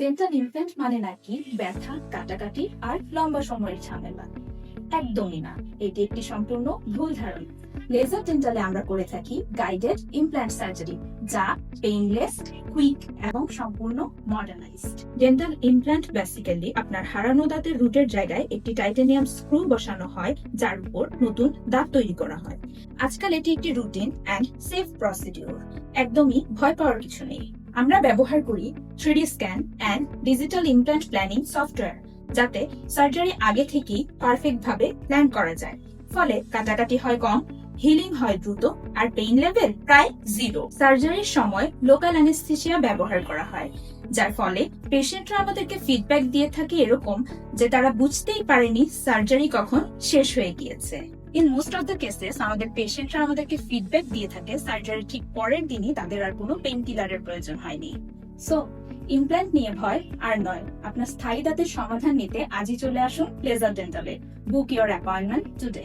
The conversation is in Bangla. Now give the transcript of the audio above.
ডেন্টাল ইমপ্ল্যান্ট মানে নাকি ব্যথা, কাটাকাটি আর লম্বা সময়ের ঝামেলা। একদমই না। এটি একটি সম্পূর্ণ ভুল ধারণা। লেজার ডেন্টালে আমরা করে থাকি গাইডেড ইমপ্ল্যান্ট সার্জারি যা পেইনলেস কুইক এবং সম্পূর্ণ মডার্নাইজড ডেন্টাল ইমপ্ল্যান্ট বেসিক্যালি আপনার হারানো দাঁতের রুটের জায়গায় একটি টাইটানিয়াম স্ক্রু বসানো হয়, যার উপর নতুন দাঁত তৈরি করা হয়। আজকাল এটি একটি রুটিন অ্যান্ড সেফ প্রসিডিউর একদমই ভয় পাওয়ার কিছু নেই। আমরা ব্যবহার করি three D scan and digital implant planning software যাতে সার্জারি আগে থেকেই পারফেক্ট ভাবে প্ল্যান করা যায়। ফলে কাটাকাটি হয় কম হিলিং হয় দ্রুত আর পেইন লেভেল প্রায় জিরো সার্জারির সময় লোকাল অ্যানেস্থেসিয়া ব্যবহার করা হয়, যার ফলে পেশেন্টরা আমাদেরকে ফিডব্যাক দিয়ে থাকে এরকম যে তারা বুঝতেই পারেনি সার্জারি কখন শেষ হয়ে গিয়েছে। In most of the cases আমাদের পেশেন্টরা আমাদেরকে ফিডব্যাক দিয়ে থাকে সার্জারি ঠিক পরের দিনই তাদের আর কোনো পেইন কিলারের প্রয়োজন হয়নি। সো ইমপ্ল্যান্ট নিয়ে ভয় আর নয়। আপনার স্থায়ী দাঁতের সমাধান নিতে আজই চলে আসুন লেজার ডেন্টালে বুক ইয়োর অ্যাপয়েন্টমেন্ট টুডে